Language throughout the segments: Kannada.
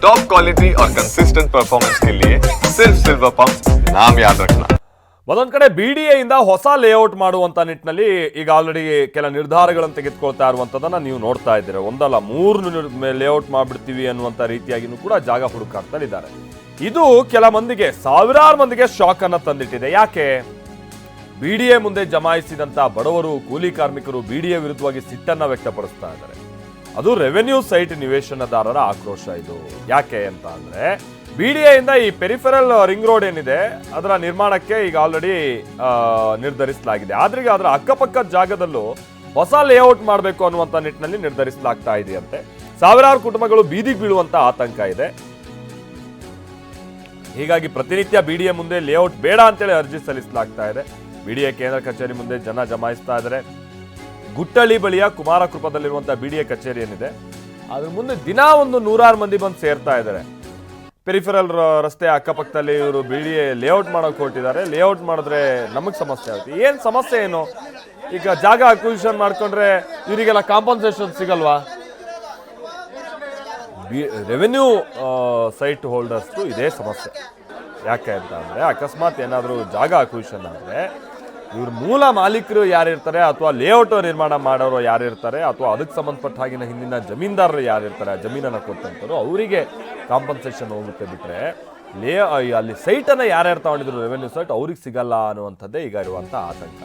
टॉप क्वालिटी और कंसिस्टेंट परफॉर्मेंस के लिए सिर्फ सिल्वर पंप नाम याद रखना ಒಂದೊಂದ್ ಕಡೆ ಬಿ ಡಿ ಎಯಿಂದ ಹೊಸ ಲೇಔಟ್ ಮಾಡುವಂತ ನಿಟ್ಟಿನಲ್ಲಿ ಈಗ ಆಲ್ರೆಡಿ ಕೆಲ ನಿರ್ಧಾರಗಳನ್ನು ತೆಗೆದುಕೊಳ್ತಾ ಇರುವಂತದನ್ನ ನೀವು ನೋಡ್ತಾ ಇದ್ದೀರಾ ಒಂದಲ್ಲ ಮೂರು ಲೇಔಟ್ ಮಾಡ್ಬಿಡ್ತೀವಿ ಅನ್ನುವಂತ ರೀತಿಯಾಗಿನೂ ಕೂಡ ಜಾಗ ಹುಡುಕಾಡ್ತಾ ಇದ್ದಾರೆ ಇದು ಕೆಲ ಮಂದಿಗೆ ಸಾವಿರಾರು ಮಂದಿಗೆ ಶಾಕ್ ಅನ್ನ ತಂದಿಟ್ಟಿದೆ ಯಾಕೆ ಬಿ ಡಿ ಎ ಮುಂದೆ ಜಮಾಯಿಸಿದಂತ ಬಡವರು ಕೂಲಿ ಕಾರ್ಮಿಕರು ಬಿ ಡಿ ಎ ವಿರುದ್ಧವಾಗಿ ಸಿಟ್ಟನ್ನ ವ್ಯಕ್ತಪಡಿಸ್ತಾ ಇದ್ದಾರೆ ಅದು ರೆವೆನ್ಯೂ ಸೈಟ್ ನಿವೇಶನದಾರರ ಆಕ್ರೋಶ ಇದು. ಯಾಕೆ ಅಂತ ಅಂದ್ರೆ ಬಿ ಡಿ ಎಯಿಂದ ಈ ಪೆರಿಫೆರಲ್ ರಿಂಗ್ ರೋಡ್ ಏನಿದೆ, ಅದರ ನಿರ್ಮಾಣಕ್ಕೆ ಈಗ ಆಲ್ರೆಡಿ ನಿರ್ಧರಿಸಲಾಗಿದೆ. ಆದ್ರೆ ಈಗ ಅದರ ಅಕ್ಕಪಕ್ಕದ ಜಾಗದಲ್ಲೂ ಹೊಸ ಲೇಔಟ್ ಮಾಡಬೇಕು ಅನ್ನುವಂಥ ನಿಟ್ಟಿನಲ್ಲಿ ನಿರ್ಧರಿಸಲಾಗ್ತಾ ಇದೆಯಂತೆ. ಸಾವಿರಾರು ಕುಟುಂಬಗಳು ಬೀದಿಗೆ ಬೀಳುವಂತ ಆತಂಕ ಇದೆ. ಹೀಗಾಗಿ ಪ್ರತಿನಿತ್ಯ ಬಿಡಿಎ ಮುಂದೆ ಲೇಔಟ್ ಬೇಡ ಅಂತೇಳಿ ಅರ್ಜಿ ಸಲ್ಲಿಸಲಾಗ್ತಾ ಇದೆ. ಎ ಕೇಂದ್ರ ಕಚೇರಿ ಮುಂದೆ ಜನ ಜಮಾಯಿಸ್ತಾ ಇದ್ದಾರೆ. ಗುಟ್ಟಳ್ಳಿ ಬಳಿಯ ಕುಮಾರಕೃಪದಲ್ಲಿರುವಂತಹ ಬಿಡಿಎ ಕಚೇರಿ ಏನಿದೆ ಅದ್ರ ಮುಂದೆ ದಿನ ಒಂದು ನೂರಾರು ಮಂದಿ ಬಂದು ಸೇರ್ತಾ ಇದ್ದಾರೆ. ಪೆರಿಫೆರಲ್ ರಸ್ತೆ ಅಕ್ಕಪಕ್ಕದಲ್ಲಿ ಇವರು ಬಿಡಿ ಲೇಔಟ್ ಮಾಡೋಕೆ ಹೊರಟಿದ್ದಾರೆ ಲೇಔಟ್ ಮಾಡಿದ್ರೆ ನಮಗೆ ಸಮಸ್ಯೆ ಆಗುತ್ತೆ. ಏನು ಸಮಸ್ಯೆ ಏನು? ಈಗ ಜಾಗ ಅಕ್ವಿಷನ್ ಮಾಡ್ಕೊಂಡ್ರೆ ಇವರಿಗೆಲ್ಲ ಕಾಂಪನ್ಸೇಷನ್ ಸಿಗಲ್ವಾ? ರೆವೆನ್ಯೂ ಸೈಟ್ ಹೋಲ್ಡರ್ಸ್ದು ಇದೇ ಸಮಸ್ಯೆ. ಯಾಕೆ ಅಂತ ಅಂದರೆ ಅಕಸ್ಮಾತ್ ಏನಾದರೂ ಜಾಗ ಅಕ್ವಿಷನ್ ಆದರೆ ಇವ್ರ ಮೂಲ ಮಾಲೀಕರು ಯಾರಿರ್ತಾರೆ ಅಥವಾ ಲೇಔಟ್ ನಿರ್ಮಾಣ ಮಾಡೋರು ಯಾರಿರ್ತಾರೆ ಅಥವಾ ಅದಕ್ಕೆ ಸಂಬಂಧಪಟ್ಟ ಹಾಗಿನ ಹಿಂದಿನ ಜಮೀನ್ದಾರರು ಯಾರಿರ್ತಾರೆ, ಆ ಜಮೀನನ್ನು ಕೊಟ್ಟಂಥವ್ರು, ಅವರಿಗೆ ಕಾಂಪನ್ಸೇಷನ್ ಹೋಗುತ್ತೆ ಬಿಟ್ಟರೆ ಲೇ ಅಲ್ಲಿ ಸೈಟನ್ನು ಯಾರ್ಯಾರು ತಗೊಂಡಿದ್ರು ರೆವೆನ್ಯೂ ಸೈಟ್ ಅವ್ರಿಗೆ ಸಿಗಲ್ಲ ಅನ್ನುವಂಥದ್ದೇ ಈಗ ಇರುವಂಥ ಆತಂಕ.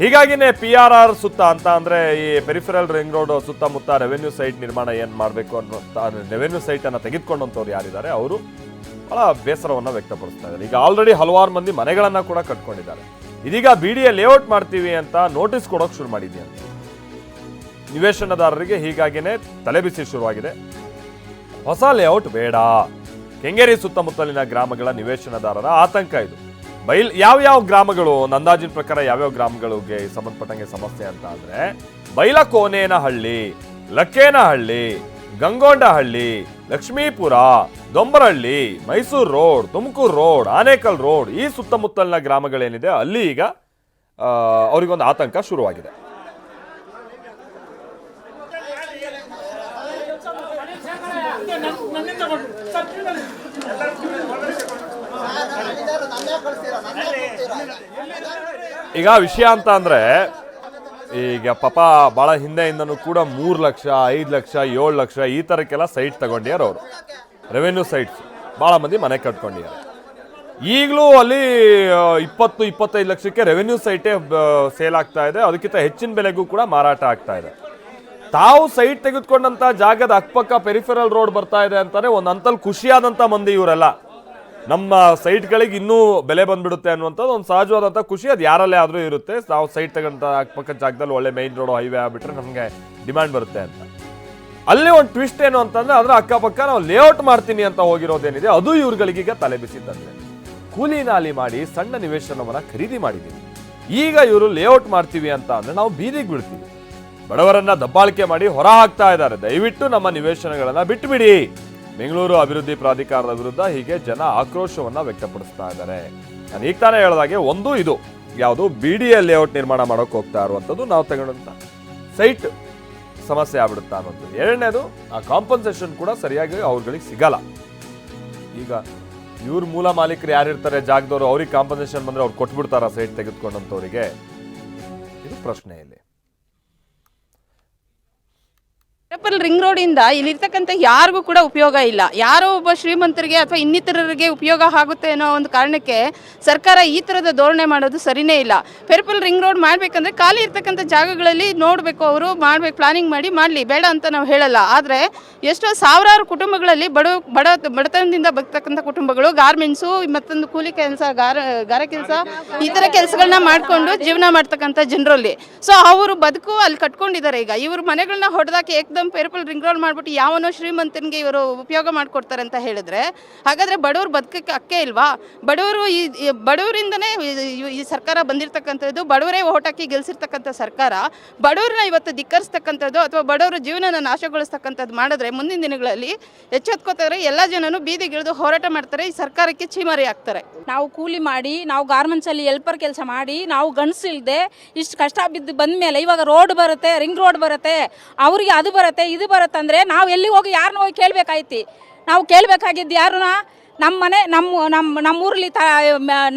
ಹೀಗಾಗಿನೇ ಪಿ ಆರ್ ಆರ್ ಸುತ್ತ ಅಂತ ಅಂದರೆ ಈ ಪೆರಿಫೆರಲ್ ರಿಂಗ್ ರೋಡ್ ಸುತ್ತಮುತ್ತ ರೆವೆನ್ಯೂ ಸೈಟ್ ನಿರ್ಮಾಣ ಏನು ಮಾಡಬೇಕು ಅನ್ನೋ ರೆವೆನ್ಯೂ ಸೈಟನ್ನು ತೆಗೆದುಕೊಂಡಂಥವ್ರು ಯಾರಿದ್ದಾರೆ, ಅವರು ಬಹಳ ಬೇಸರವನ್ನು ವ್ಯಕ್ತಪಡಿಸ್ತಾ ಇದ್ದಾರೆ. ಈಗ ಆಲ್ರೆಡಿ ಹಲವಾರು ಮಂದಿ ಮನೆಗಳನ್ನು ಕೂಡ ಕಟ್ಕೊಂಡಿದ್ದಾರೆ. ಇದೀಗ ಬಿ ಡಿ ಲೇಔಟ್ ಮಾಡ್ತೀವಿ ಅಂತ ನೋಟಿಸ್ ಕೊಡೋಕೆ ಶುರು ಮಾಡಿದ್ಯಂತೆ ನಿವೇಶನದಾರರಿಗೆ ಹೀಗಾಗಿನೇ ತಲೆಬಿಸಿ ಶುರುವಾಗಿದೆ. ಹೊಸ ಲೇಔಟ್ ಬೇಡ. ಕೆಂಗೇರಿ ಸುತ್ತಮುತ್ತಲಿನ ಗ್ರಾಮಗಳ ನಿವೇಶನದಾರರ ಆತಂಕ ಇದು. ಬೈಲ್ ಯಾವ್ಯಾವ ಗ್ರಾಮಗಳು ಅಂದಾಜಿನ ಪ್ರಕಾರ ಯಾವ್ಯಾವ ಗ್ರಾಮಗಳಿಗೆ ಸಂಬಂಧಪಟ್ಟಂಗೆ ಸಮಸ್ಯೆ ಅಂತ ಅಂದರೆ Bailakonenahalli, Lakkenahalli, Gangondanahalli Lakshmipura Dombarahalli Mysuru road, Tumakuru road, Anekal road ಈ ಸುತ್ತಮುತ್ತಲಿನ ಗ್ರಾಮಗಳೇನಿದೆ ಅಲ್ಲಿ ಈಗ ಅವರಿಗೊಂದು ಆತಂಕ ಶುರುವಾಗಿದೆ. ಈಗ ವಿಷಯ ಅಂತ ಅಂದ್ರೆ ಈಗ ಪಾಪ ಭಾಳ ಹಿಂದೆಯಿಂದನೂ ಕೂಡ ಮೂರು ಲಕ್ಷ, ಐದು ಲಕ್ಷ, ಏಳು ಲಕ್ಷ ಈ ಥರಕ್ಕೆಲ್ಲ ಸೈಟ್ ತಗೊಂಡಿದ್ದಾರೆ ಅವರು. ರೆವೆನ್ಯೂ ಸೈಟ್ಸ್ ಭಾಳ ಮಂದಿ ಮನೆ ಕಟ್ಕೊಂಡಿದ್ದಾರೆ. ಈಗಲೂ ಅಲ್ಲಿ ಇಪ್ಪತ್ತು, ಇಪ್ಪತ್ತೈದು ಲಕ್ಷಕ್ಕೆ ರೆವೆನ್ಯೂ ಸೈಟೇ ಸೇಲ್ ಆಗ್ತಾ ಇದೆ. ಅದಕ್ಕಿಂತ ಹೆಚ್ಚಿನ ಬೆಲೆಗೂ ಕೂಡ ಮಾರಾಟ ಆಗ್ತಾ ಇದೆ. ತಾವು ಸೈಟ್ ತೆಗೆದುಕೊಂಡಂಥ ಜಾಗದ ಅಕ್ಕಪಕ್ಕ ಪೆರಿಫೆರಲ್ ರೋಡ್ ಬರ್ತಾ ಇದೆ ಅಂತಾನೆ ಒಂದು ಅಂತಲ್ಲಿ ಖುಷಿಯಾದಂಥ ಮಂದಿ ಇವರೆಲ್ಲ. ನಮ್ಮ ಸೈಟ್ಗಳಿಗೆ ಇನ್ನೂ ಬೆಲೆ ಬಂದ್ಬಿಡುತ್ತೆ ಅನ್ನುವಂಥದ್ದು ಒಂದು ಸಹಜವಾದಂಥ ಖುಷಿ. ಅದು ಯಾರಲ್ಲೇ ಆದರೂ ಇರುತ್ತೆ. ನಾವು ಸೈಟ್ ತಗೊಂಡ ಅಕ್ಕಪಕ್ಕದ ಜಾಗದಲ್ಲಿ ಒಳ್ಳೆ ಮೈನ್ ರೋಡ್ ಹೈವೇ ಆಗ್ಬಿಟ್ರೆ ನಮಗೆ ಡಿಮ್ಯಾಂಡ್ ಬರುತ್ತೆ ಅಂತ. ಅಲ್ಲಿ ಒಂದು ಟ್ವಿಸ್ಟ್ ಏನು ಅಂತಂದ್ರೆ ಅದರ ಅಕ್ಕಪಕ್ಕ ನಾವು ಲೇಔಟ್ ಮಾಡ್ತೀನಿ ಅಂತ ಹೋಗಿರೋದೇನಿದೆ, ಅದು ಇವ್ರುಗಳಿಗೀಗ ತಲೆ ಬಿಸಿದ್ದಂತೆ ಕೂಲಿ ನಾಲಿ ಮಾಡಿ ಸಣ್ಣ ನಿವೇಶನವನ್ನ ಖರೀದಿ ಮಾಡಿದ್ದೀವಿ ಈಗ ಇವರು ಲೇಔಟ್ ಮಾಡ್ತೀವಿ ಅಂತ ಅಂದ್ರೆ ನಾವು ಬೀದಿಗೆ ಬಿಡ್ತೀವಿ ಬಡವರನ್ನ ದಬ್ಬಾಳಿಕೆ ಮಾಡಿ ಹೊರ ಹಾಕ್ತಾ ಇದ್ದಾರೆ. ದಯವಿಟ್ಟು ನಮ್ಮ ನಿವೇಶನಗಳನ್ನು ಬಿಟ್ಟುಬಿಡಿ ಬೆಂಗಳೂರು ಅಭಿವೃದ್ಧಿ ಪ್ರಾಧಿಕಾರದ ವಿರುದ್ಧ ಹೀಗೆ ಜನ ಆಕ್ರೋಶವನ್ನ ವ್ಯಕ್ತಪಡಿಸ್ತಾ ಇದ್ದಾರೆ. ನಾನು ಈಗ ತಾನೇ ಹೇಳಿದಾಗೆ ಒಂದು ಇದು, ಯಾವುದು ಬಿ ಡಿ ಎ ಲೇಔಟ್ ನಿರ್ಮಾಣ ಮಾಡೋಕೆ ಹೋಗ್ತಾ ಇರುವಂಥದ್ದು ನಾವು ತಗೊಂಡಂತ ಸೈಟ್ ಸಮಸ್ಯೆ ಆಗ್ಬಿಡುತ್ತಾ ಅನ್ನೋದು ಎರಡನೇದು, ಆ ಕಾಂಪನ್ಸೇಷನ್ ಕೂಡ ಸರಿಯಾಗಿ ಅವ್ರುಗಳಿಗೆ ಸಿಗಲ್ಲ. ಈಗ ಇವ್ರ ಮೂಲ ಮಾಲೀಕರು ಯಾರಿರ್ತಾರೆ ಜಾಗದವರು, ಅವ್ರಿಗೆ ಕಾಂಪನ್ಸೇಷನ್ ಬಂದರೆ ಅವ್ರು ಕೊಟ್ಬಿಡ್ತಾರ ಸೈಟ್ ತೆಗೆದುಕೊಂಡಂಥವ್ರಿಗೆ ಇದು ಪ್ರಶ್ನೆ ಇಲ್ಲಿ ಪೆರಪಲ್ ರಿಂಗ್ ರೋಡಿಂದ ಇಲ್ಲಿರ್ತಕ್ಕಂಥ ಯಾರಿಗೂ ಕೂಡ ಉಪಯೋಗ ಇಲ್ಲ. ಯಾರೋ ಒಬ್ಬ ಶ್ರೀಮಂತರಿಗೆ ಅಥವಾ ಇನ್ನಿತರರಿಗೆ ಉಪಯೋಗ ಆಗುತ್ತೆ ಅನ್ನೋ ಒಂದು ಕಾರಣಕ್ಕೆ ಸರ್ಕಾರ ಈ ಥರದ ಧೋರಣೆ ಮಾಡೋದು ಸರಿನೇ ಇಲ್ಲ. ಪೆರ್ಪಲ್ ರಿಂಗ್ ರೋಡ್ ಮಾಡಬೇಕಂದ್ರೆ ಖಾಲಿ ಇರ್ತಕ್ಕಂಥ ಜಾಗಗಳಲ್ಲಿ ನೋಡಬೇಕು, ಅವರು ಮಾಡ್ಬೇಕು ಪ್ಲಾನಿಂಗ್ ಮಾಡಿ ಮಾಡಲಿ. ಬೇಡ ಅಂತ ನಾವು ಹೇಳಲ್ಲ. ಆದರೆ ಎಷ್ಟೋ ಸಾವಿರಾರು ಕುಟುಂಬಗಳಲ್ಲಿ ಬಡ ಬಡ, ಬಡತನದಿಂದ ಬರ್ತಕ್ಕಂಥ ಕುಟುಂಬಗಳು ಗಾರ್ಮೆಂಟ್ಸು ಮತ್ತೊಂದು ಕೂಲಿ ಕೆಲಸ, ಗಾರ ಗಾರ ಕೆಲಸ, ಈ ಥರ ಕೆಲಸಗಳನ್ನ ಮಾಡಿಕೊಂಡು ಜೀವನ ಮಾಡ್ತಕ್ಕಂಥ ಜನರಲ್ಲಿ. ಸೊ ಅವರು ಬದುಕು ಅಲ್ಲಿ ಕಟ್ಕೊಂಡಿದ್ದಾರೆ ಈಗ. ಇವರು ಮನೆಗಳನ್ನ ಹೊಡೆದಾಕಿ ಏಕದಮ್ ಪೇರ್ಪಲ್ ರಿಂಗ್ ರೋಡ್ ಮಾಡ್ಬಿಟ್ಟು ಯಾವನೋ ಶ್ರೀಮಂತನಿಗೆ ಇವರು ಉಪಯೋಗ ಮಾಡ್ಕೊಡ್ತಾರೆ ಅಂತ ಹೇಳಿದ್ರೆ, ಹಾಗಾದ್ರೆ ಬಡವರು ಬದುಕಕ್ಕೆ ಅಕ್ಕೆ ಇಲ್ವಾ? ಬಡವರು ಈ ಬಡವರಿಂದನೇ ಈ- ಸರ್ಕಾರ ಬಂದಿರತಕ್ಕಂಥದ್ದು, ಬಡವರೇ ಓಟ್ ಹಾಕಿ ಗೆಲ್ಸಿರ್ತಕ್ಕಂಥ ಸರ್ಕಾರ, ಬಡವರನ್ನ ಇವತ್ತು ಧಿಕ್ಕರಿಸ್ತಕ್ಕಂಥದ್ದು ಅಥವಾ ಬಡವರ ಜೀವನನ ನಾಶಗೊಳಿಸ್ತಕ್ಕಂಥದ್ದು ಮಾಡಿದ್ರೆ ಮುಂದಿನ ದಿನಗಳಲ್ಲಿ ಎಚ್ಚೆತ್ಕೋತಾರೆ, ಎಲ್ಲ ಜನನು ಬೀದಿಗಿಳಿದು ಹೋರಾಟ ಮಾಡ್ತಾರೆ, ಈ ಸರ್ಕಾರಕ್ಕೆ ಚೀಮಾರಿ ಆಗ್ತಾರೆ. ನಾವು ಕೂಲಿ ಮಾಡಿ, ನಾವು ಗಾರ್ಮೆಂಟ್ಸಲ್ಲಿ ಎಲ್ಪರ್ ಕೆಲಸ ಮಾಡಿ, ನಾವು ಗಂಡಸಿಲ್ದೆ ಇಷ್ಟು ಕಷ್ಟ ಬಿದ್ದು ಬಂದ ಮೇಲೆ ಇವಾಗ ರೋಡ್ ಬರುತ್ತೆ, ರಿಂಗ್ ರೋಡ್ ಬರುತ್ತೆ, ಅವರಿಗೆ ಅದು ಬರುತ್ತೆ. ಬರುತ್ತೆ, ಇದು ಬರುತ್ತೆ ಅಂದರೆ ನಾವು ಎಲ್ಲಿ ಹೋಗಿ ಯಾರನ್ನ ಹೋಗಿ ಕೇಳಬೇಕಾಯ್ತಿ. ನಾವು ಕೇಳಬೇಕಾಗಿದ್ದು ಯಾರನ್ನ ನಮ್ಮ ಮನೆ ನಮ್ಮ ನಮ್ಮ ನಮ್ಮೂರಲ್ಲಿ ತ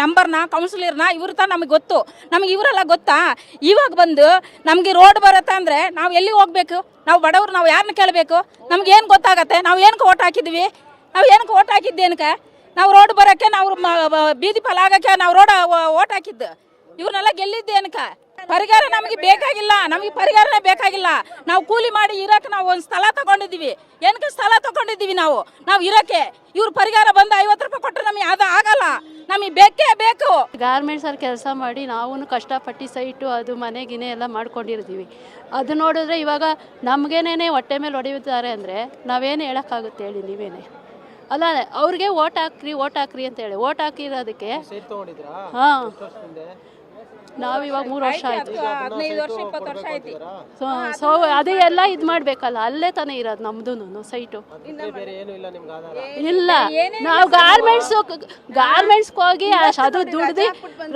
ನಂಬರ್ನ ಕೌನ್ಸಿಲರ್ನ ಇವ್ರು ತ ನಮಗೆ ಗೊತ್ತು. ನಮಗೆ ಇವರೆಲ್ಲ ಗೊತ್ತಾ? ಇವಾಗ ಬಂದು ನಮಗೆ ರೋಡ್ ಬರುತ್ತೆ ಅಂದರೆ ನಾವು ಎಲ್ಲಿ ಹೋಗ್ಬೇಕು? ನಾವು ಬಡವರು, ನಾವು ಯಾರನ್ನ ಕೇಳಬೇಕು? ನಮ್ಗೆ ಏನು ಗೊತ್ತಾಗತ್ತೆ? ನಾವು ಏನಕ್ಕೆ ಓಟ್ ಹಾಕಿದ್ವಿ? ನಾವು ಏನಕ್ಕೆ ಓಟ್ ಹಾಕಿದ್ದೇನಕ್ಕೆ? ನಾವು ರೋಡ್ ಬರೋಕ್ಕೆ ನಾವು ಬೀದಿ ಪಾಲಾಗೋಕ್ಕೆ ನಾವು ರೋಡ್ ಓಟ್ ಹಾಕಿದ್ದು. ಇವ್ರನ್ನೆಲ್ಲ ಗೆಲ್ಲಿದ್ದೇನಕ್ಕೆ? ಪರಿಹಾರ ನಮಗೆ ಬೇಕಾಗಿಲ್ಲ ನಮಗೆ ಪರಿಹಾರನೇ ಬೇಕಾಗಿಲ್ಲ. ನಾವು ಕೂಲಿ ಮಾಡಿ ಇರಕ್ಕೆ ನಾವು ಒಂದು ಸ್ಥಳ ತಗೊಂಡಿದ್ದೀವಿ. ಏನಕ್ಕೆ ಸ್ಥಳ ತಗೊಂಡಿದ್ದೀವಿ ನಾವು? ನಾವು ಇರಕ್ಕೆ. ಇವ್ರ ಪರಿಹಾರ ಬಂದು ಐವತ್ತು ರೂಪಾಯಿ ಕೊಟ್ಟರೆ ನಮಗೆ ಅದು ಆಗಲ್ಲ. ನಮಗೆ ಬೇಕೇ ಬೇಕು. ಗಾರ್ಮೆಂಟ್ಸಲ್ಲಿ ಕೆಲಸ ಮಾಡಿ ನಾವು ಕಷ್ಟಪಟ್ಟು ಸೈಟು ಅದು ಮನೆ ಗಿನೆ ಎಲ್ಲ ಮಾಡ್ಕೊಂಡಿರ್ತೀವಿ. ಅದು ನೋಡಿದ್ರೆ ಇವಾಗ ನಮಗೇನೇ ಹೊಟ್ಟೆ ಮೇಲೆ ಹೊಡೆಯುತ್ತಾರೆ ಅಂದರೆ ನಾವೇನು ಹೇಳೋಕ್ಕಾಗುತ್ತೆ ಹೇಳಿ ನೀವೇನೆ. ಅಲ್ಲ ಅವ್ರಿಗೆ ಓಟ್ ಹಾಕ್ರಿ ಓಟ್ ಹಾಕ್ರಿ ಅಂತ ಹೇಳಿ. ಓಟ್ ಹಾಕಿರೋದಕ್ಕೆ ಹಾಂ. ನಾವು ಇವಾಗ ಮೂರು ವರ್ಷ ಆಯ್ತು ಹದಿನೈದು ವರ್ಷ ಇಪ್ಪತ್ತು ವರ್ಷ ಆಯ್ತು. ಸೊ ಸೊ ಅದೇ ಎಲ್ಲ ಇದು ಮಾಡಬೇಕಲ್ಲ ಅಲ್ಲೇ ತಾನೇ ಇರೋದು ನಮ್ದು ಸೈಟು ಇಲ್ಲ ನಾವು ಗಾರ್ಮೆಂಟ್ಸ್ ಗಾರ್ಮೆಂಟ್ಸ್ಗೆ ಹೋಗಿ ಅದು ದುಡ್ದು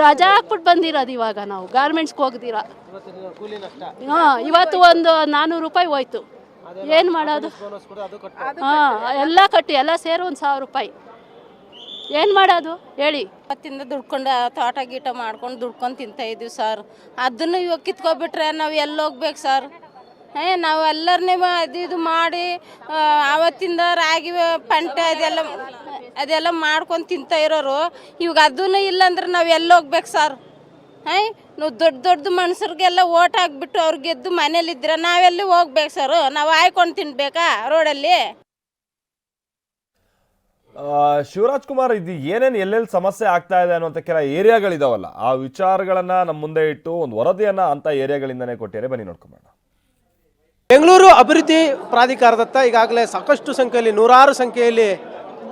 ರಜಾ ಹಾಕ್ಬಿಟ್ಟು ಬಂದಿರೋದು ಇವಾಗ ನಾವು ಗಾರ್ಮೆಂಟ್ಸ್ಗೆ ಹೋಗ್ದಿರ. ಹಾಂ ಇವತ್ತು ಒಂದು ನಾನ್ನೂರು ರೂಪಾಯಿ ಹೋಯ್ತು. ಏನು ಮಾಡೋದು? ಹಾಂ ಎಲ್ಲ ಕಟ್ಟಿ ಎಲ್ಲ ಸೇರಿ ಒಂದು ಸಾವಿರ ರೂಪಾಯಿ. ಏನು ಮಾಡೋದು? ಹೇಳಿ. ಅವತ್ತಿಂದ ದುಡ್ಕೊಂಡು ತೋಟ ಗೀಟ ಮಾಡ್ಕೊಂಡು ದುಡ್ಕೊಂಡು ತಿಂತಾ ಇದ್ದೀವಿ ಸರ್. ಅದನ್ನು ಇವಾಗ ಕಿತ್ಕೊಬಿಟ್ರೆ ನಾವು ಎಲ್ಲಿ ಹೋಗ್ಬೇಕು ಸರ್? ಏ ನಾವು ಎಲ್ಲರನ್ನೇ ಅದು ಮಾಡಿ ಅವತ್ತಿಂದ ರಾಗಿ ಪಂಟೆ ಅದೆಲ್ಲ ಅದೆಲ್ಲ ಮಾಡ್ಕೊಂಡು ತಿಂತಾ ಇರೋರು, ಇವಾಗ ಅದನ್ನು ಇಲ್ಲ ಅಂದ್ರೆ ನಾವು ಎಲ್ಲಿ ಹೋಗ್ಬೇಕು ಸರ್? ಹೈ, ನಾವು ದೊಡ್ಡ ದೊಡ್ಡ ಮನುಷ್ಯರಿಗೆಲ್ಲ ಓಟ್ ಹಾಕ್ಬಿಟ್ಟು ಅವ್ರಿಗೆದ್ದು ಮನೇಲಿದ್ರೆ ನಾವೆಲ್ಲಿ ಹೋಗ್ಬೇಕು ಸರ್? ನಾವು ಆಯ್ಕೊಂಡು ತಿನ್ಬೇಕಾ ರೋಡಲ್ಲಿ? ಶಿವರಾಜ್ ಕುಮಾರ್, ಇದು ಏನೇನು ಎಲ್ಲೆಲ್ಲಿ ಸಮಸ್ಯೆ ಆಗ್ತಾ ಇದೆ ಅನ್ನುವಂಥ ಕೆಲ ಏರಿಯಾಗಳಿದಾವಲ್ಲ, ಆ ವಿಚಾರಗಳನ್ನ ನಮ್ಮ ಮುಂದೆ ಇಟ್ಟು ಒಂದು ವರದಿಯನ್ನ ಅಂತ ಏರಿಯಾಗಳಿಂದನೇ ಕೊಟ್ಟಿದ್ದಾರೆ. ಬನ್ನಿ ನೋಡ್ಕೊಂಬೋಣ ಬೆಂಗಳೂರು ಅಭಿವೃದ್ಧಿ ಪ್ರಾಧಿಕಾರದತ್ತ ಈಗಾಗಲೇ ಸಾಕಷ್ಟು ಸಂಖ್ಯೆಯಲ್ಲಿ, ನೂರಾರು ಸಂಖ್ಯೆಯಲ್ಲಿ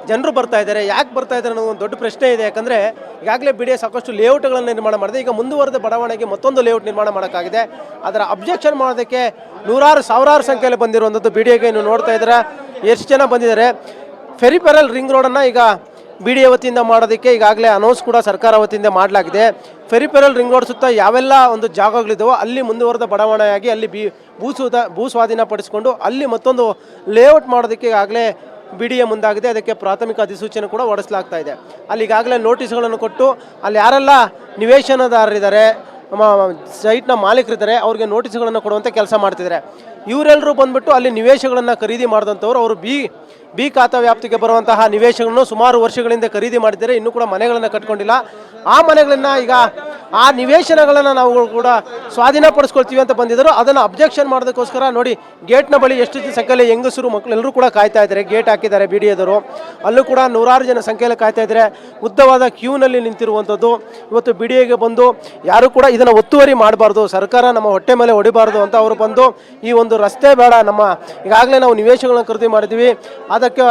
ಜನರು ಬರ್ತಾ ಇದ್ದಾರೆ. ಯಾಕೆ ಬರ್ತಾ ಇದ್ದಾರೆ ಅನ್ನೋ ಒಂದು ದೊಡ್ಡ ಪ್ರಶ್ನೆ ಇದೆ. ಯಾಕಂದರೆ ಈಗಾಗಲೇ ಬಿ ಸಾಕಷ್ಟು ಲೇಔಟ್ಗಳನ್ನು ನಿರ್ಮಾಣ ಮಾಡಿದೆ. ಈಗ ಮುಂದುವರೆದ ಬಡಾವಣೆಗೆ ಮತ್ತೊಂದು ಲೇಔಟ್ ನಿರ್ಮಾಣ ಮಾಡೋಕ್ಕಾಗಿದೆ. ಅದರ ಅಬ್ಜೆಕ್ಷನ್ ಮಾಡೋದಕ್ಕೆ ನೂರಾರು, ಸಾವಿರಾರು ಸಂಖ್ಯೆಯಲ್ಲಿ ಬಂದಿರುವಂಥದ್ದು ಬಿ ಡಿ ಎಗೆ ನೀವು ನೋಡ್ತಾ ಇದ್ದಾರೆ. ಎಷ್ಟು ಜನ ಬಂದಿದ್ದಾರೆ? ಫೆರಿಪೆರಲ್ ರಿಂಗ್ ರೋಡನ್ನು ಈಗ ಬಿ ಡಿ ವತಿಯಿಂದ ಮಾಡೋದಕ್ಕೆ ಈಗಾಗಲೇ ಅನೌನ್ಸ್ ಕೂಡ ಸರ್ಕಾರ ವತಿಯಿಂದ ಮಾಡಲಾಗಿದೆ. ಫೆರಿಪೆರಲ್ ರಿಂಗ್ ರೋಡ್ ಸುತ್ತ ಯಾವೆಲ್ಲ ಒಂದು ಜಾಗಗಳಿದ್ದಾವೋ ಅಲ್ಲಿ ಮುಂದುವರೆದ ಬಡಾವಣೆಯಾಗಿ ಅಲ್ಲಿ ಬಿ ಭೂಸುದ ಭೂ ಸ್ವಾಧೀನ ಪಡಿಸಿಕೊಂಡು ಅಲ್ಲಿ ಮತ್ತೊಂದು ಲೇಔಟ್ ಮಾಡೋದಕ್ಕೆ ಈಗಾಗಲೇ ಬಿ ಡಿ ಎ ಮುಂದಾಗಿದೆ. ಅದಕ್ಕೆ ಪ್ರಾಥಮಿಕ ಅಧಿಸೂಚನೆ ಕೂಡ ಹೊರಡಿಸಲಾಗ್ತಾ ಇದೆ. ಅಲ್ಲಿ ಈಗಾಗಲೇ ನೋಟಿಸ್ಗಳನ್ನು ಕೊಟ್ಟು ಅಲ್ಲಿ ಯಾರೆಲ್ಲ ನಿವೇಶನದಾರರಿದ್ದಾರೆ ಸೈಟ್ನ ಮಾಲೀಕರಿದ್ದಾರೆ, ಅವ್ರಿಗೆ ನೋಟಿಸ್ಗಳನ್ನು ಕೊಡುವಂಥ ಕೆಲಸ ಮಾಡ್ತಿದ್ದಾರೆ. ಇವರೆಲ್ಲರೂ ಬಂದ್ಬಿಟ್ಟು ಅಲ್ಲಿ ನಿವೇಶಗಳನ್ನು ಖರೀದಿ ಮಾಡಿದಂಥವ್ರು ಅವರು ಬಿ ಬಿ ಖಾತಾ ವ್ಯಾಪ್ತಿಗೆ ಬರುವಂತಹ ನಿವೇಶಗಳನ್ನು ಸುಮಾರು ವರ್ಷಗಳಿಂದ ಖರೀದಿ ಮಾಡಿದ್ದಾರೆ. ಇನ್ನೂ ಕೂಡ ಮನೆಗಳನ್ನು ಕಟ್ಕೊಂಡಿಲ್ಲ. ಆ ಮನೆಗಳನ್ನು ಈಗ ಆ ನಿವೇಶನಗಳನ್ನು ನಾವು ಕೂಡ ಸ್ವಾಧೀನಪಡಿಸ್ಕೊಳ್ತೀವಿ ಅಂತ ಬಂದಿದ್ದರು. ಅದನ್ನು ಅಬ್ಜೆಕ್ಷನ್ ಮಾಡೋದಕ್ಕೋಸ್ಕರ ನೋಡಿ, ಗೇಟ್ನ ಬಳಿ ಎಷ್ಟು ಸಂಖ್ಯೆಯಲ್ಲಿ ಹೆಂಗಸರು ಮಕ್ಕಳು ಎಲ್ಲರೂ ಕೂಡ ಕಾಯ್ತಾ ಇದ್ದಾರೆ. ಗೇಟ್ ಹಾಕಿದ್ದಾರೆ ಬಿ ಅಲ್ಲೂ ಕೂಡ ನೂರಾರು ಜನ ಸಂಖ್ಯೆಯಲ್ಲಿ ಕಾಯ್ತಾ ಇದ್ದಾರೆ. ಉದ್ದವಾದ ಕ್ಯೂನಲ್ಲಿ ನಿಂತಿರುವಂಥದ್ದು. ಇವತ್ತು ಬಿ ಬಂದು ಯಾರು ಕೂಡ ಇದನ್ನು ಒತ್ತುವರಿ ಮಾಡಬಾರ್ದು. ಸರ್ಕಾರ ನಮ್ಮ ಹೊಟ್ಟೆ ಮೇಲೆ ಹೊಡಿಬಾರ್ದು ಅಂತ ಅವರು ಬಂದು ಈ ಒಂದು ರಸ್ತೆ ಬೇಡ. ನಮ್ಮ ಈಗಾಗಲೇ ನಾವು ನಿವೇಶಗಳನ್ನು ಖರೀದಿ ಮಾಡಿದ್ವಿ ಅದಕ್ಕೆ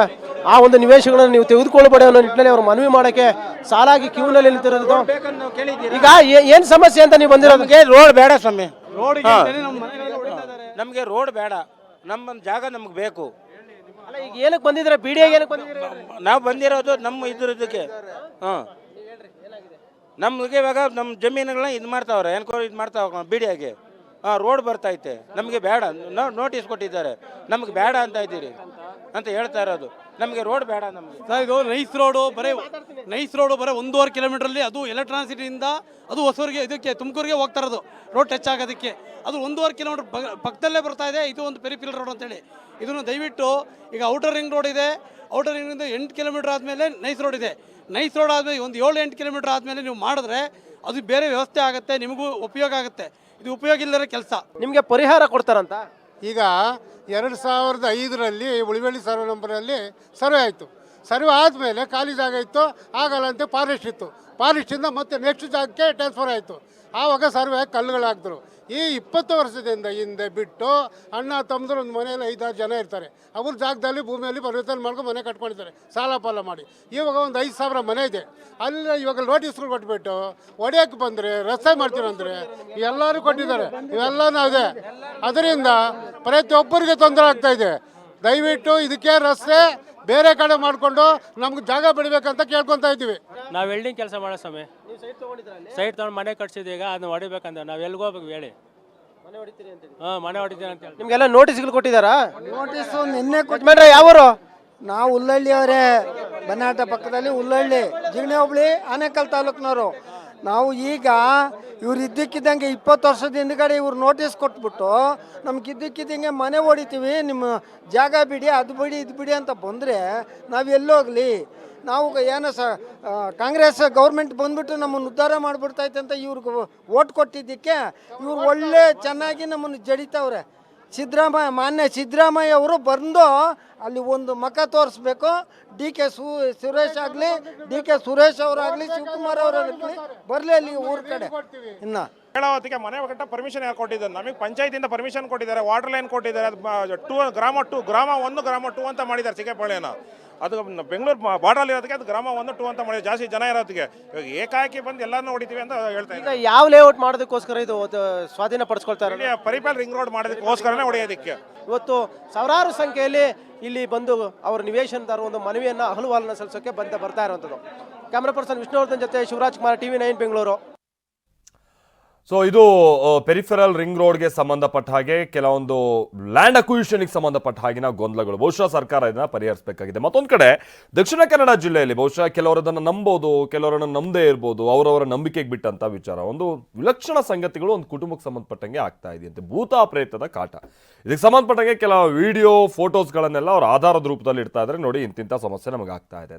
ಆ ಒಂದು ನಿವೇಶಗಳನ್ನು ನೀವು ತೆಗೆದುಕೊಳ್ಳಬೇಡಿ ಅನ್ನೋ ನಿಟ್ಟಿನಲ್ಲಿ ಅವರು ಮನವಿ ಮಾಡೋಕ್ಕೆ ಸಾಲಾಗಿ ಕ್ಯೂನಲ್ಲಿ ನಿಂತಿರೋದು. ಈಗ ಏನು ಸಮಸ್ಯೆ ಅಂತ ನೀವು ಬಂದಿರೋದು? ರೋಡ್ ಬೇಡ ಸ್ವಾಮಿ. ನಮಗೆ ರೋಡ್ ಬೇಡ. ನಮ್ಮ ಜಾಗ ನಮ್ಗೆ ಬೇಕು. ಅಲ್ಲ ಈಗ ಏನಕ್ಕೆ ಬಂದಿದ್ರೆ ಬಿ ಡಿ ಏನಕ್ಕೆ ಬಂದಿದ್ರೆ ನಾವು ಬಂದಿರೋದು ನಮ್ಮ ಇದ್ರದಕ್ಕೆ ಹಾಂ. ನಮಗೆ ಇವಾಗ ನಮ್ಮ ಜಮೀನುಗಳನ್ನ ಇದು ಮಾಡ್ತಾವ್ರೆ ಏನಕ್ಕೋ ಇದು ಮಾಡ್ತಾವ ಬಿಡಿಯಾಗೆ ಹಾಂ ರೋಡ್ ಬರ್ತೈತೆ ನಮಗೆ ಬೇಡ. ನೋಟಿಸ್ ಕೊಟ್ಟಿದ್ದಾರೆ. ನಮಗೆ ಬೇಡ ಅಂತ ಇದ್ದೀರಿ. ಅಂತ ಹೇಳ್ತಾ ಇರೋದು. ನಮಗೆ ರೋಡ್ ಬೇಡ ನಮಗೆ. ಸರ್ ಇದು ನೈಸ್ ರೋಡು ಬರೀ ನೈಸ್ ರೋಡು ಬರೀ ಒಂದೂವರೆ ಕಿಲೋಮೀಟ್ರಲ್ಲಿ ಅದು ಎಲೆಕ್ಟ್ರಾನಿಸಿಟಿಯಿಂದ ಅದು ಹೊಸೂರಿಗೆ ಇದಕ್ಕೆ ತುಮಕೂರಿಗೆ ಹೋಗ್ತಾ ಇರೋದು. ರೋಡ್ ಟಚ್ ಆಗೋದಕ್ಕೆ. ಅದು ಒಂದೂವರೆ ಕಿಲೋಮೀಟರ್ ಪಕ್ಕದಲ್ಲೇ ಬರ್ತಾ ಇದೆ. ಇದು ಒಂದು ಪೆರಿಫಿಲ್ ರೋಡ್ ಅಂತೇಳಿ. ಇದನ್ನು ದಯವಿಟ್ಟು ಈಗ ಔಟರ್ ರಿಂಗ್ ರೋಡ್ ಇದೆ. ಔಟರ್ ರಿಂಗಿಂದ ಎಂಟು ಕಿಲೋಮೀಟರ್ ಆದಮೇಲೆ ನೈಸ್ ರೋಡ್ ಇದೆ. ನೈಸ್ ರೋಡ್ ಆದಮೇಲೆ ಒಂದು ಏಳು ಎಂಟು ಕಿಲೋಮೀಟರ್ ಆದಮೇಲೆ ನೀವು ಮಾಡಿದ್ರೆ ಅದು ಬೇರೆ ವ್ಯವಸ್ಥೆ ಆಗುತ್ತೆ. ನಿಮಗೂ ಉಪಯೋಗ ಆಗುತ್ತೆ. ಇದು ಉಪಯೋಗ ಇಲ್ಲದ ಕೆಲಸ. ನಿಮಗೆ ಪರಿಹಾರ ಕೊಡ್ತಾರಂತ? ಈಗ ಎರಡು ಸಾವಿರದ ಐದರಲ್ಲಿ ಉಳಿವಳ್ಳಿ ಸರ್ವೆ ನಂಬರಲ್ಲಿ ಸರ್ವೆ ಆಯಿತು. ಸರ್ವೆ ಆದಮೇಲೆ ಖಾಲಿ ಜಾಗ ಇತ್ತು, ಆಗಲ್ಲ ಅಂತ ಫಾರೆಸ್ಟ್ ಇತ್ತು. ಫಾರೆಸ್ಟಿಂದ ಮತ್ತೆ ನೆಕ್ಸ್ಟ್ ಜಾಗಕ್ಕೆ ಟ್ರಾನ್ಸ್ಫರ್ ಆಯಿತು. ಆವಾಗ ಸರ್ವೆ ಕಲ್ಲುಗಳಾಗ್ತರು. ಈ ಇಪ್ಪತ್ತು ವರ್ಷದಿಂದ ಹಿಂದೆ ಬಿಟ್ಟು ಅಣ್ಣ ತಮ್ಮದ್ರು ಒಂದು ಮನೆಯಲ್ಲಿ ಐದಾರು ಜನ ಇರ್ತಾರೆ. ಅವ್ರ ಜಾಗದಲ್ಲಿ ಭೂಮಿಯಲ್ಲಿ ಪರಿವರ್ತನೆ ಮಾಡ್ಕೊಂಡು ಮನೆ ಕಟ್ಕೊಂಡಿದ್ದಾರೆ. ಸಾಲ ಪಾಲ ಮಾಡಿ. ಇವಾಗ ಒಂದು ಐದು ಸಾವಿರ ಮನೆ ಇದೆ. ಅಲ್ಲಿ ಇವಾಗ ನೋಟಿಸ್ಗಳು ಕೊಟ್ಬಿಟ್ಟು ಒಡೆಯಕ್ಕೆ ಬಂದರೆ, ರಸ್ತೆ ಮಾಡ್ತೀರಂದ್ರೆ ಎಲ್ಲರೂ ಕೊಟ್ಟಿದ್ದಾರೆ. ಇವೆಲ್ಲನೂ ಅದೇ ಅದರಿಂದ ಪ್ರತಿಯೊಬ್ಬರಿಗೆ ತೊಂದರೆ ಆಗ್ತಾ ಇದೆ. ದಯವಿಟ್ಟು ಇದಕ್ಕೆ ರಸ್ತೆ ಬೇರೆ ಕಡೆ ಮಾಡಿಕೊಂಡು ನಮ್ಗೆ ಜಾಗ ಬಿಡಬೇಕಂತ ಕೇಳ್ಕೊತಾ ಇದ್ದೀವಿ. ನಾವು ವೆಲ್ಡಿಂಗ್ ಕೆಲಸ ಮಾಡೋ ಸ್ವಾಮಿ. ಸೈಟ್ ತೊಗೊಂಡು ಮನೆ ಕಟ್ಸಿದ್ದು ಈಗ ಅದನ್ನ ಹೊಡಿಬೇಕಂದ್ರೆ ನಾವು ಎಲ್ಲಿಗೆ ಹೋಗ್ಬೇಕು ಹೇಳಿ. ಹಾಂ ಮನೆ ಹೊಡಿತೀನಿ ಅಂತ ಹೇಳಿ. ನಿಮ್ಗೆಲ್ಲ ನೋಟಿಸ್ಗಳು ಕೊಟ್ಟಿದ್ದಾರಾ? ನೋಟಿಸ್ ನಿನ್ನೆ ಕೊಟ್ಟು ಯಜಮಾನ್ರೆ ಯಾವೂರು? ನಾವು ಉಲ್ಲಳ್ಳಿ ಅವರೇ ಬನ್ನಾಟ ಪಕ್ಕದಲ್ಲಿ ಹುಲ್ಲಳ್ಳಿ ಜಿಗಣಿ ಹೋಬಳಿ ಆನೇಕಲ್ ತಾಲೂಕಿನವರು. ನಾವು ಈಗ ಇವ್ರು ಇದ್ದಕ್ಕಿದ್ದಂಗೆ ಇಪ್ಪತ್ತು ವರ್ಷದ ಹಿಂದ್ಗಡೆ ಇವ್ರು ನೋಟಿಸ್ ಕೊಟ್ಬಿಟ್ಟು ನಮ್ಗೆ ಇದ್ದಕ್ಕಿದ್ದಂಗೆ ಮನೆ ಹೊಡಿತೀವಿ ನಿಮ್ಮ ಜಾಗ ಬಿಡಿ ಅದು ಬಿಡಿ ಇದು ಬಿಡಿ ಅಂತ ಬಂದರೆ ನಾವು ಎಲ್ಲೋಗ್ಲಿ ನಾವು ಏನೋ ಸ ಕಾಂಗ್ರೆಸ್ ಗೌರ್ಮೆಂಟ್ ಬಂದ್ಬಿಟ್ಟು ನಮ್ಮನ್ನು ಉದ್ಧಾರ ಮಾಡಿಬಿಡ್ತೈತೆ ಅಂತ ಇವ್ರಿಗೆ ಓಟ್ ಕೊಟ್ಟಿದ್ದಕ್ಕೆ ಇವ್ರು ಒಳ್ಳೆ ಚೆನ್ನಾಗಿ ನಮ್ಮನ್ನು ಜಡಿತವ್ರೆ. ಸಿದ್ದರಾಮಯ್ಯ ಮಾನ್ಯ ಸಿದ್ದರಾಮಯ್ಯ ಅವರು ಬಂದು ಅಲ್ಲಿ ಒಂದು ಮಖ ತೋರಿಸ್ಬೇಕು. ಡಿ ಕೆ ಸು, ಸುರೇಶ್ ಆಗಲಿ, ಡಿ ಕೆ ಸುರೇಶ್ ಅವರಾಗಲಿ, ಶಿವಕುಮಾರ್ ಅವರಾಗಲಿ, ಬರಲಿ ಅಲ್ಲಿ ಊರ ಕಡೆ. ಇನ್ನು. ಹೇಳೋದಕ್ಕೆ ಮನೆ ಕಟ್ಟ ಪರ್ಮಿಷನ್ ಯಾರು ಕೊಟ್ಟಿದ್ದಾರೆ ನಮಗೆ ಪಂಚಾಯತಿಯಿಂದ ಪರ್ಮಿಷನ್ ಕೊಟ್ಟಿದ್ದಾರೆ ವಾಟರ್ ಲೈನ್ ಕೊಟ್ಟಿದ್ದಾರೆ. ಅದು ಟೂ ಗ್ರಾಮ ಟು ಗ್ರಾಮ ಒಂದು, ಗ್ರಾಮ ಟೂ ಅಂತ ಮಾಡಿದ್ದಾರೆ ಚಿಕ್ಕಪಳ್ಳಿನ ಅದು ಬೆಂಗಳೂರು ಬಾರ್ಡರ್ ಇರೋದಕ್ಕೆ ಅದು ಗ್ರಾಮ ಒಂದು ಟು ಅಂತ ಮಾಡಿ ಜಾಸ್ತಿ ಜನ ಇರೋದಕ್ಕೆ. ಇವಾಗ ಏಕಾಏಕಿ ಬಂದು ಎಲ್ಲಾನು ಹೊಡಿತೀವಿ ಅಂತ ಹೇಳ್ತಾ ಈಗ ಇದ್ದಾರೆ ಯಾವ ಲೇಔಟ್ ಮಾಡೋದಕ್ಕೋಸ್ಕರ ಇದು ಸ್ವಾಧೀನ ಪಡಿಸ್ಕೊಳ್ತಾರೆ ಇಲ್ಲಿ ಪರಿಪಾಲ್ ರಿಂಗ್ ರೋಡ್ ಮಾಡೋದಕ್ಕೋಸ್ಕರನೇ ಹೊಡೆಯೋದಕ್ಕೆ. ಇವತ್ತು ಸಾವಿರಾರು ಸಂಖ್ಯೆಯಲ್ಲಿ ಇಲ್ಲಿ ಬಂದು ಅವರ ನಿವೇಶನದಾರ ಒಂದು ಮನವಿಯನ್ನು ಅಹಲುವಾಲನ್ನು ಸಲ್ಲಿಸೋಕೆ ಬಂದ ಬರ್ತಾ ಇರುವಂಥದ್ದು. ಕ್ಯಾಮ್ರಾ ಪರ್ಸನ್ ವಿಷ್ಣುವರ್ಧನ್ ಜೊತೆ Shivaraj Kumar TV nine Bengaluru. So ಇದು ಪೆರಿಫೆರಲ್ ರಿಂಗ್ ರೋಡ್ಗೆ ಸಂಬಂಧಪಟ್ಟ ಹಾಗೆ ಕೆಲವೊಂದು ಲ್ಯಾಂಡ್ ಅಕ್ವಿಷನ್ಗೆ ಸಂಬಂಧಪಟ್ಟ ಹಾಗಿನ ಗೊಂದಲಗಳು. ಬಹುಶಃ ಸರ್ಕಾರ ಇದನ್ನ ಪರಿಹರಿಸಬೇಕಾಗಿದೆ. ಮತ್ತೊಂದು ಕಡೆ, ದಕ್ಷಿಣ ಕನ್ನಡ ಜಿಲ್ಲೆಯಲ್ಲಿ ಬಹುಶಃ ಕೆಲವರದನ್ನು ನಂಬೋದು, ಕೆಲವರನ್ನು ನಂಬದೇ ಇರ್ಬೋದು, ಅವರವರ ನಂಬಿಕೆಗೆ ಬಿಟ್ಟಂತ ವಿಚಾರ. ಒಂದು ವಿಲಕ್ಷಣ ಸಂಗತಿಗಳು ಒಂದು ಕುಟುಂಬಕ್ಕೆ ಸಂಬಂಧಪಟ್ಟಂಗೆ ಆಗ್ತಾ ಇದೆಯಂತೆ. ಭೂತ ಪ್ರೇತದ ಕಾಟ. ಇದಕ್ಕೆ ಸಂಬಂಧಪಟ್ಟಂಗೆ ಕೆಲವು ವಿಡಿಯೋ ಫೋಟೋಸ್ಗಳನ್ನೆಲ್ಲ ಅವರ ಆಧಾರದ ರೂಪದಲ್ಲಿ ಇಡ್ತಾ ಇದ್ರೆ. ನೋಡಿ ಇಂತಿಂಥ ಸಮಸ್ಯೆ ನಮಗೆ ಆಗ್ತಾ ಇದೆ.